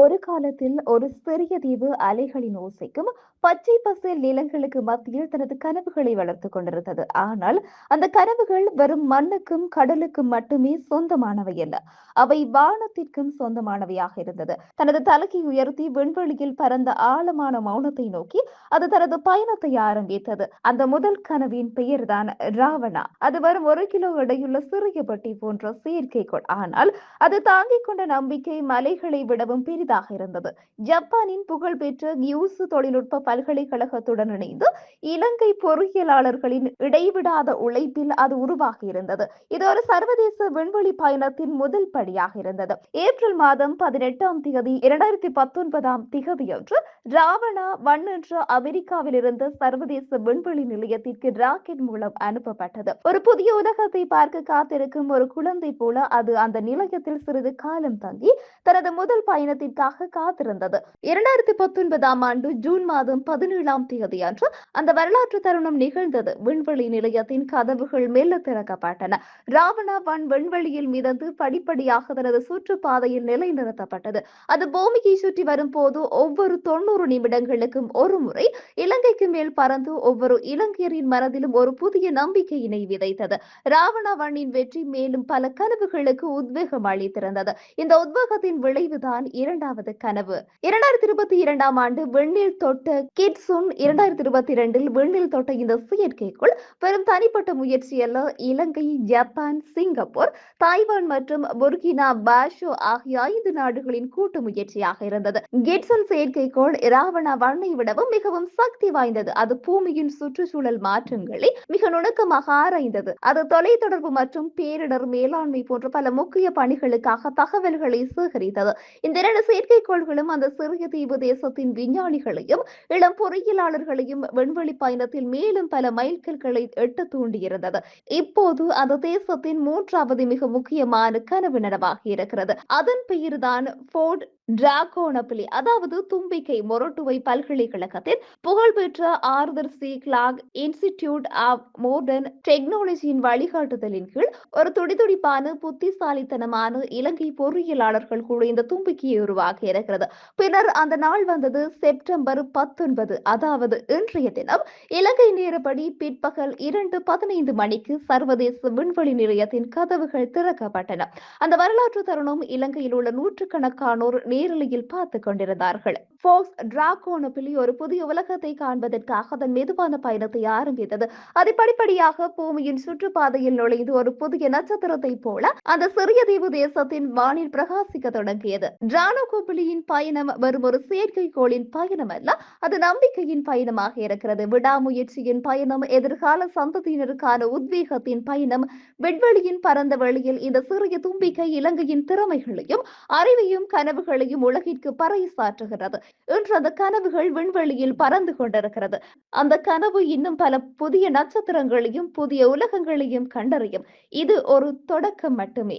ஒரு காலத்தில் ஒரு சிறிய தீவு அலைகளின் ஓசைக்கும் பச்சை பசேல் நிலங்களுக்கு மத்தியில் தனது கனவுகளை வளர்த்து கொண்டிருந்தது. ஆனால் அந்த கனவுகள் வெறும் மண்ணுக்கும் கடலுக்கும் மட்டுமே சொந்தமானவை அல்ல அவை வானத்திற்கும் சொந்தமானவையாக இருந்தது. தனது தலையை உயர்த்தி விண்வெளியில் பறந்த ஆழமான மௌனத்தை நோக்கி அது தனது பயணத்தை ஆரம்பித்தது. அந்த முதல் கனவின் பெயர்தான் ராவணா. அது வரும் ஒரு கிலோ எடையுள்ள சிறிய பட்டி போன்ற செயற்கைக்கோள். ஆனால் அது தாங்கிக் கொண்ட நம்பிக்கை மலைகளை விடவும் பெரிதாக இருந்தது. ஜப்பானின் புகழ்பெற்ற கியூசு தொழில்நுட்ப பல்கலைக்கழகத்துடன் இணைந்து இலங்கை பொறியியலாளர்களின் இடைவிடாத உழைப்பில் அது உருவாகி இருந்தது. இது ஒரு சர்வதேச விண்வெளி பயணத்தின் முதல் படியாக இருந்தது. ஏப்ரல் மாதம் பதினெட்டாம் தேதி இரண்டாயிரத்தி பத்தொன்பதாம் திகதியன்று ராவணா வன் என்ற அமெரிக்காவில் இருந்த சர்வதேச விண்வெளி நிலையத்திற்கு ராக்கெட் மூலம் அனுப்பப்பட்டது. ஒரு புதிய உலகத்தை பார்க்க காத்திருக்கும் ஒரு குழந்தை போல அது அந்த நிலையத்தில் சிறிது காலம் தங்கி தனது முதல் பயணத்திற்காக காத்திருந்தது. இரண்டாயிரத்தி பத்தொன்பதாம் ஆண்டு ஜூன் மாதம் பதினேழாம் தேதி அன்று அந்த வரலாற்று தருணம் நிகழ்ந்தது. விண்வெளி நிலையத்தின் கதவுகள் மெல்ல திறக்கப்பட்டன. ராவணா வன் விண்வெளியில் மிதந்து படிப்படியாக தனது சுற்றுப்பாதையில் நிலைநிறுத்தப்பட்டது. அது பூமியை சுற்றி வரும்போது ஒவ்வொரு தொண்ணூறு நிமிடங்களுக்கும் ஒரு முறை இலங்கைக்கு மேல் பறந்து ஒவ்வொரு இலங்கையரின் மனதிலும் ஒரு புதிய நம்பிக்கையினை விதைத்தது. ராவணா வண்ணின் வெற்றி மேலும் பல கனவுகளுக்கு உத்வேகம் அளித்திருந்தது. இந்த உத்வேகத்தின் விளைவுதான் இரண்டாவது கனவு. இரண்டாயிரத்தி இருபத்தி இரண்டாம் ஆண்டு விண்ணில் தொட்ட கிட்சுன் இரண்டாயிரத்தி இருபத்தி இரண்டில் விண்ணில் தொட்ட இந்த செயற்கைக்குள் பெரும் தனிப்பட்ட முயற்சி அல்ல இலங்கை ஜப்பான் சிங்கப்பூர் தாய்வான் மற்றும் புர்கினா பாஷோ ஆகிய ஐந்து நாடுகளின் கூட்டு முயற்சியாக இருந்தது. கிட்ஸன் செயற்கைக்கோள் இராவண வண்ணை விடவும் மிகவும் சக்தி வாய்ந்தது. அது பூமியின் சுற்றுச்சூழல் மாற்றங்களை மிக நுணுக்கமாக ஆராய்ந்தது. அது தொலைத்தொடர்பு மற்றும் பேரிடர் மேலாண்மை போன்ற பல முக்கிய பணிகளுக்காக தகவல்களை சேகரித்தது இந்த இரண்டு செயற்கைக்கோள்களும் அந்த சிறிய தீவு தேசத்தின் விஞ்ஞானிகளையும் இளம் பொறியியலாளர்களையும் விண்வெளி பயணத்தில் மேலும் பல மைல்கல்களை எட்ட தூண்டியிருந்தது. இப்போது அந்த தேசத்தின் மூன்றாவது மிக முக்கியமான கனவு நனவாகி இருக்கிறது. அதன் பெயர்தான் போர்ட் டிராகோனபிளி அதாவது தும்பிக்கை மொரட்டுவை பல்கலைக்கழகத்தில் புகழ்பெற்ற Arthur C Clarke Institute of Modern டெக்னாலஜியின் வழிகாட்டுதலின் கீழ் ஒரு துடிதுடிப்பான புத்திசாலித்தனமான இலங்கை பொறியியலாளர்கள் குழு இந்த தும்பிக்கையை உருவாக்கி இருக்கிறது. பின்னர் அந்த நாள் வந்தது செப்டம்பர் பத்தொன்பது அதாவது இன்றைய தினம். இலங்கை நேரப்படி பிற்பகல் இரண்டு பதினைந்து மணிக்கு சர்வதேச விண்வெளி நிலையத்தின் கதவுகள் திறக்கப்பட்டன. அந்த வரலாற்று தருணம் இலங்கையில் உள்ள நூற்றுக்கணக்கானோர் நேரலையில் பார்த்து கொண்டிருந்தார்கள். போக்ஸ் டிராகோனபிலி ஒரு புதிய உலகத்தை காண்பதற்காக அதன் மெதுவான பயணத்தை ஆரம்பித்தது. அது படிப்படியாக பூமியின் சுற்றுப்பாதையில் நுழைந்து ஒரு புதிய நட்சத்திரத்தை போல அந்த சிறிய தீவு தேசத்தின் வானில் பிரகாசிக்க தொடங்கியது. டிரானோகோபிலியின் பயணம் வெறும் ஒரு செயற்கைக்கோளின் பயணம் அல்ல அது நம்பிக்கையின் பயணமாக இருக்கிறது. விடாமுயற்சியின் பயணம் எதிர்கால சந்ததியினருக்கான உத்வேகத்தின் பயணம் விண்வெளியின் பரந்த வழியில் இந்த சிறிய தும்பிக்கை இலங்கையின் திறமைகளையும் அறிவையும் கனவுகளையும் கனவுகளையும் உலகிற்கு பறைசாற்றுகிறது இன்று அந்த கனவுகள் விண்வெளியில் பறந்து கொண்டிருக்கிறது. அந்த கனவு இன்னும் பல புதிய நட்சத்திரங்களையும் புதிய உலகங்களையும் கண்டறியும். இது ஒரு தொடக்கம் மட்டுமே.